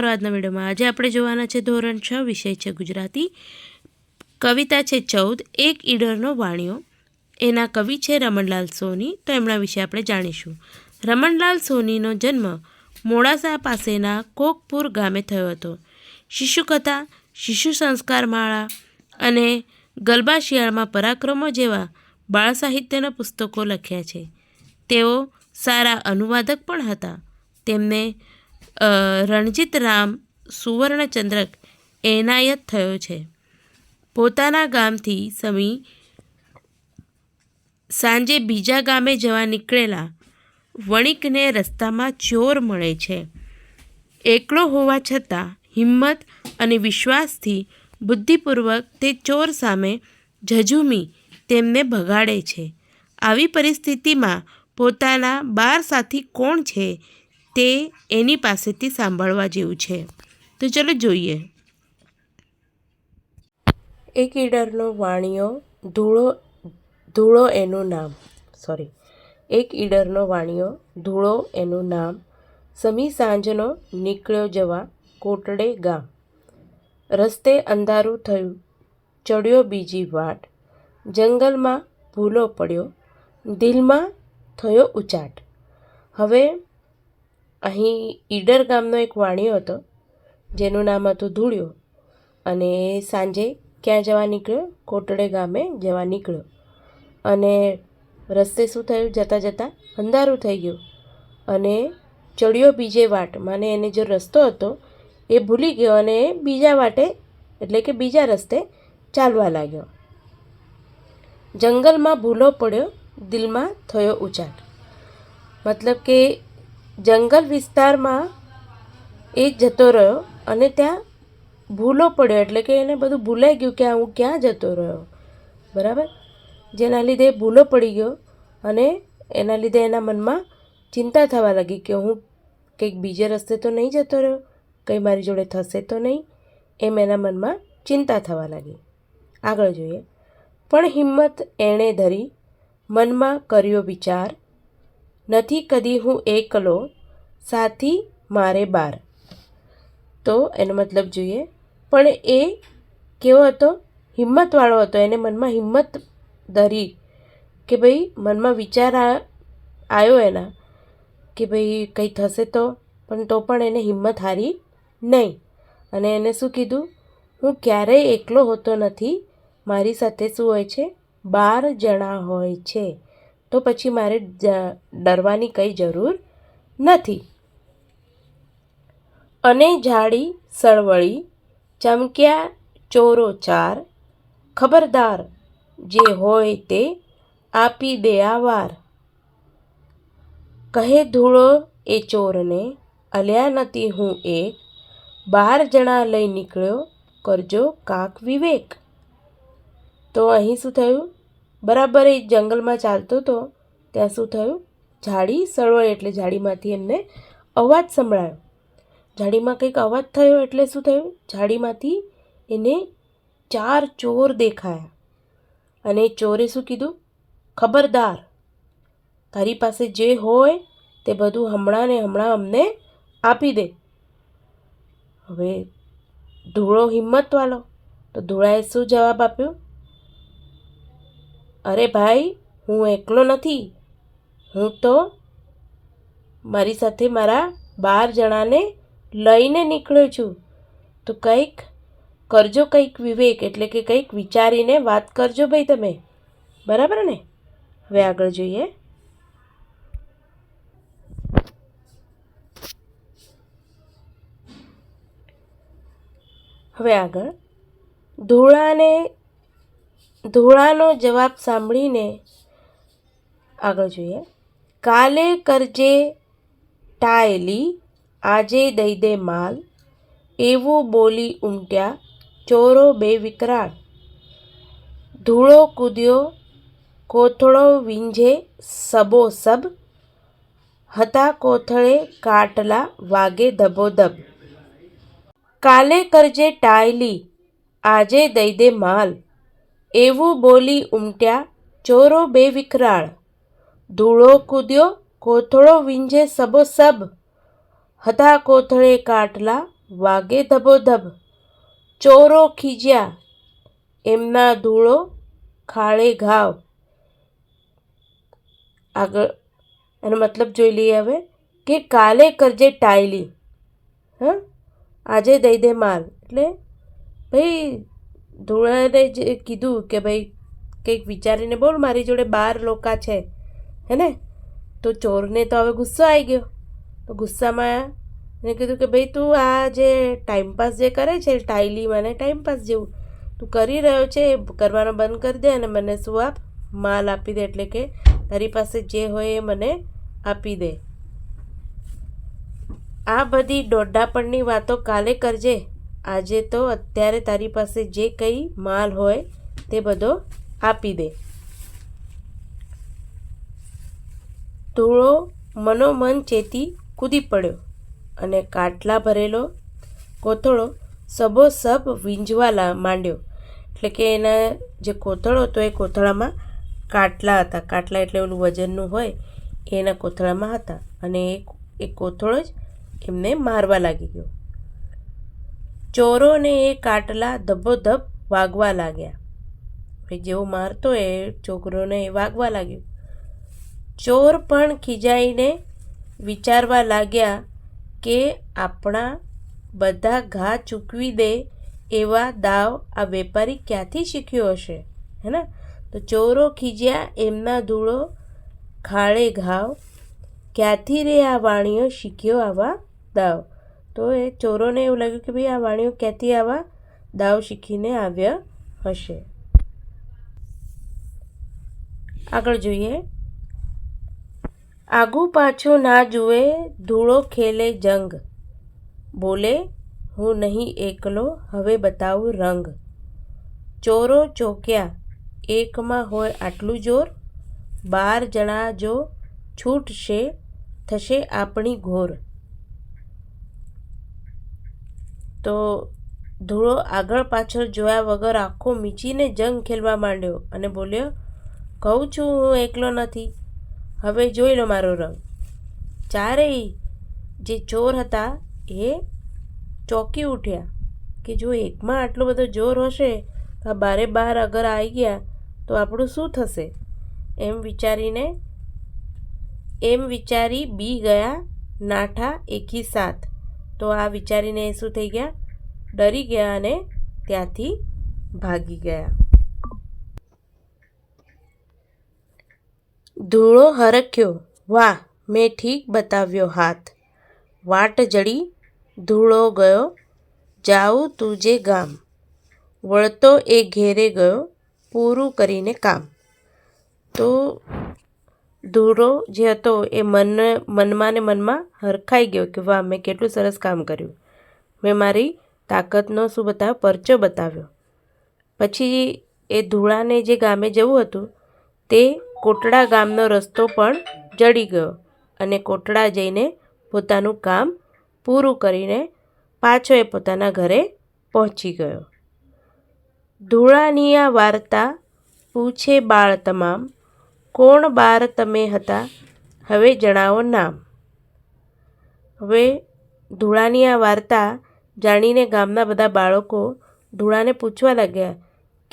તમારો આજના વિડીયોમાં આજે આપણે જોવાના છે ધોરણ છ વિષય છે ગુજરાતી. કવિતા છે ચૌદ, એક ઈડરનો વાણિયો. એના કવિ છે રમણલાલ સોની. તો એમના વિશે આપણે જાણીશું. રમણલાલ સોનીનો જન્મ મોડાસા પાસેના કોકપુર ગામે થયો હતો. શિશુકથા, શિશુ સંસ્કાર માળા અને ગલબા શિયાળમાં પરાક્રમો જેવા બાળ સાહિત્યના પુસ્તકો લખ્યા છે. તેઓ સારા અનુવાદક પણ હતા. તેમને રણજીત રામ સુવર્ણચંદ્રક એનાયત થયો છે. પોતાના ગામથી સમી સાંજે બીજા ગામે જવા નીકળેલા વણિકને રસ્તામાં ચોર મળે છે. એકલો હોવા છતાં હિંમત અને વિશ્વાસથી બુદ્ધિપૂર્વક તે ચોર સામે ઝઝુમી તેમને ભગાડે છે. આવી પરિસ્થિતિમાં પોતાના બાર સાથી કોણ છે તે એની પાસેથી સાંભળવા જેવું છે. તો ચલો જોઈએ. એક ઈડરનો વાણિયો ધૂળો ધૂળો એનું નામ. સોરી એક ઈડરનો વાણિયો ધૂળો એનું નામ. સમી સાંજનો નીકળ્યો જવા કોટડે ગામ રસ્તે અંધારું થયું. ચડ્યો બીજી વાટ. જંગલમાં ભૂલો પડ્યો. દિલમાં થયો ઉચાટ. હવે અહીં ઈડર ગામનો એક વાણિયો હતો, જેનું નામ હતું ધૂળિયો. અને સાંજે ક્યાં જવા નીકળ્યો? કોટડે ગામે જવા નીકળ્યો. અને રસ્તે શું થયું? જતાં જતાં અંધારું થઈ ગયું. અને ચડ્યો બીજે વાટ, માને એને જે રસ્તો હતો, એ ભૂલી ગયો અને બીજા વાટે, એટલે કે બીજા રસ્તે ચાલવા લાગ્યો. જંગલમાં ભૂલો પડ્યો, દિલમાં થયો ઉચાટ મતલબ કે જંગલ વિસ્તારમાં એ જતો રહ્યો અને ત્યાં ભૂલો પડ્યો. એટલે કે એને બધું ભૂલાઈ ગયું કે હું ક્યાં જતો રહ્યો. બરાબર? જેના લીધે ભૂલો પડી ગયો અને એના લીધે એના મનમાં ચિંતા થવા લાગી કે હું કંઈક બીજે રસ્તે તો નહીં જતો રહ્યો? કંઈ મારી જોડે થશે તો નહીં? એમ એના મનમાં ચિંતા થવા લાગી. આગળ જોઈએ. પણ હિંમત એણે ધરી મનમાં કર્યો વિચાર નથી કદી હું એકલો સાથી મારે બાર. તો એનો મતલબ જોઈએ. પણ એ કેવો હતો? હિંમતવાળો હતો. એને મનમાં હિંમત ધરી કે ભાઈ મનમાં વિચાર આવ્યો એના કે ભાઈ કંઈ થશે તો? પણ તો પણ એને હિંમત હારી નહીં. અને એને શું કીધું? હું ક્યારેય એકલો હોતો નથી. મારી સાથે શું હોય છે? બાર જણા હોય છે. તો પછી મારે ડરવાની કંઈ જરૂર નથી. અને જાડી, સળવળી, ચમક્યા, ચોરો ચાર, ખબરદાર જે હોય તે આપી દે આ વાર. કહે ધૂળો એ ચોરને, અલ્યા નથી હું એક, બાર જણા લઈ નીકળ્યો, કરજો કાક વિવેક. તો અહીં શું થયું? બરાબર એ જંગલમાં ચાલતો હતો ત્યાં શું થયું? ઝાડી સળવળ એટલે ઝાડીમાંથી એમને અવાજ સંભળાયો. ઝાડીમાં કંઈક અવાજ થયો એટલે શું થયું? ઝાડીમાંથી એને ચાર ચોર દેખાયા. અને ચોરે શું કીધું? ખબરદાર, તારી પાસે જે હોય તે બધું હમણાં ને હમણાં અમને આપી દે. હવે ધૂળો હિંમતવાળો, તો ધૂળાએ શું જવાબ આપ્યો? અરે ભાઈ, હું એકલો નથી. હું તો મારી સાથે મારા બાર જણાને લઈને નીકળ્યો છું. તો કંઈક કરજો, કંઈક વિવેક, એટલે કે કંઈક વિચારીને વાત કરજો ભાઈ તમે. બરાબર ને? હવે આગળ જોઈએ. હવે આગળ. ધૂળાને ધૂળાનો જવાબ સાંભળીને આગળ જોઈએ. કાલે કરજે ટાયેલી, આજે દઈ દે માલ. એવું બોલી ઉમટ્યા ચોરો બે વિકરાળ. ધૂળો કૂદ્યો, કોથળો વીંઝે સબો સબ. હતા કોથળે કાટલા વાગે ધબોધબ કાલે કરજે ટાયલી, આજે દઈ દે માલ. એવું બોલી ઉમટ્યા, ચોરો બે વિકરાળ, ધૂળો કૂદ્યો, કોથળો વિંજે સબો સબ હતા કોથળે કાટલા વાગે ધબોધબ ચોરો ખીજ્યા, એમના ધૂળો ખાળે ઘાવ. આગળ, એનો મતલબ જોઈ લઈએ હવે કે કાલે કરજે ટાયલી, હા? આજે દઈ દે માલ. એટલે, ભાઈ ધૂળાને જે કીધું કે ભાઈ, કંઈક વિચારીને બોલ, મારી જોડે બાર લોકા છે, હે ને? તો ચોરને તો હવે ગુસ્સો આવી ગયો. તો ગુસ્સામાં એને કીધું કે ભાઈ, તું આ જે ટાઈમપાસ જે કરે છે ટાઈલી મને ટાઈમપાસ જેવું, તું કરી રહ્યો છે એ કરવાનો બંધ કરી દે અને મને શું આપ? માલ આપી દે એટલે કે તારી પાસે જે હોય એ મને આપી દે. આ બધી દોઢાપણની વાતો કાલે કરજે. આજે તો અત્યારે તારી પાસે જે કંઈ માલ હોય તે બધો આપી દે. ધૂળો મનોમન ચેતી કૂદી પડ્યો અને કાટલા ભરેલો કોથળો સબોસબ વીંજવા માંડ્યો. એટલે કે એના જે કોથળો હતો એ કોથળામાં કાટલા હતા. કાટલા એટલે ઓલું વજનનું હોય એના કોથળામાં હતા. અને એ કોથળો જ એમને મારવા લાગી ગયો. ચોરોને એ કાટલા ધબોધબ વાગવા લાગ્યા. ભાઈ જેવો મારતો એ છોકરોને એ વાગવા લાગ્યું. ચોર પણ ખીજાઈને વિચારવા લાગ્યા કે આપણા બધા ઘા ચૂકવી દે એવા દાવ આ વેપારી ક્યાંથી શીખ્યો હશે, હે ને? તો ચોરો ખીજ્યા એમના ધૂળો ખાળે ઘાવ. ક્યાંથી રે આ વાણીઓ શીખ્યો આવા દાવ? તો એ ચોરોને એવું લાગ્યું કે ભાઈ આ વાણીઓ ક્યાંથી આવા દાવ શીખીને આવ્યા હશે. આગળ જોઈએ. આગુ પાછું ના જુએ, ધૂળો ખેલે જંગ. બોલે, હું નહીં એકલો, હવે બતાવું રંગ. ચોરો ચોક્યા, એકમાં હોય આટલું જોર? બાર જણા જો છૂટશે, થશે આપણી ઘોર. તો ધૂળો આગળ પાછળ જોયા વગર આંખો મીચીને જંગ ખેલવા માંડ્યો અને બોલ્યો, કહું છું હું એકલો નથી. હવે જોઈ લો મારો રંગ. ચારેય જે ચોર હતા એ ચોંકી ઉઠ્યા કે જો એકમાં આટલો બધો જોર હશે તો બારે બાર અગર આવી ગયા તો આપણું શું થશે? એમ વિચારીને, એમ વિચારી બી ગયા નાઠા એકી સાથ. તો આ વિચારીને શું થઈ ગયા? ડરી ગયા અને ત્યાંથી ભાગી ગયા. ધૂળો હરખ્યો. વાહ, મેં ઠીક બતાવ્યો હાથ. વાટ જડી ધૂળો ગયો. જાઉં તુજે ગામ. વળતો એ ઘેરે ગયો. પૂરું કરીને કામ. તો ધૂળો જે હતો એ મન મનમાં ને મનમાં હરખાઈ ગયો કે વાહ, મેં કેટલું સરસ કામ કર્યું. મેં મારી તાકાતનો શું બતાવ્યો પરચો બતાવ્યો. પછી એ ધૂળાને જે ગામે જવું હતું, તે કોટડા ગામનો રસ્તો પણ જડી ગયો અને કોટડા જઈને પોતાનું કામ પૂરું કરીને પાછો એ પોતાના ઘરે પહોંચી ગયો. ધૂળાની આ વાર્તા પૂછે બાળ તમામ કોણ બાર તમે હતા? હવે જણાવો નામ. હવે ધૂળાની આ વાર્તા જાણીને ગામના બધા બાળકો ધૂળાને પૂછવા લાગ્યા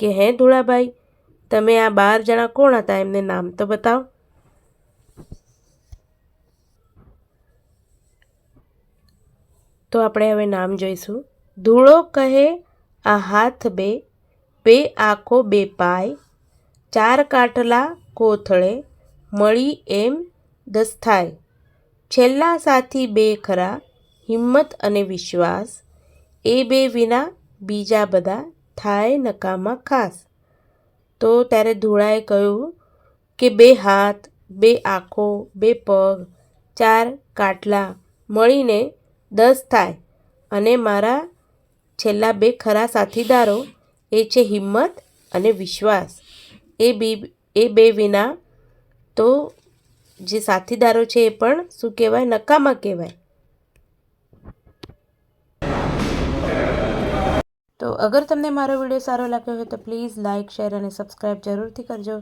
કે, હે ધૂળાભાઈ, તમે આ બાર જણા કોણ હતા? એમને નામ તો બતાવો. તો આપણે હવે નામ જોઈશું. ધૂળો કહે આ હાથ બે બે આંખો બે પાય, ચાર કાટલા કોથળે મળી એમ દસ થાય છેલ્લા સાથી બે ખરા, હિંમત અને વિશ્વાસ, એ બે વિના બીજા બધા થાય નકામા ખાસ. તો ત્યારે ધૂળાએ કહ્યું કે બે હાથ, બે આંખો, બે પગ, ચાર કાટલા મળીને દસ થાય અને મારા છેલ્લા બે ખરા સાથીદારો, એ છે હિંમત અને વિશ્વાસ. એ બી એ બે વિના તો જે સાથીદારો છે એ પણ શું કહેવાય? નકામા કહેવાય. તો અગર તમને મારો વીડિયો સારો લાગ્યો હોય તો પ્લીઝ લાઇક શેર અને સબસ્ક્રાઈબ જરૂરથી કરજો.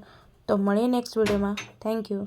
તો મળીએ નેક્સ્ટ વિડીયોમાં. Thank you.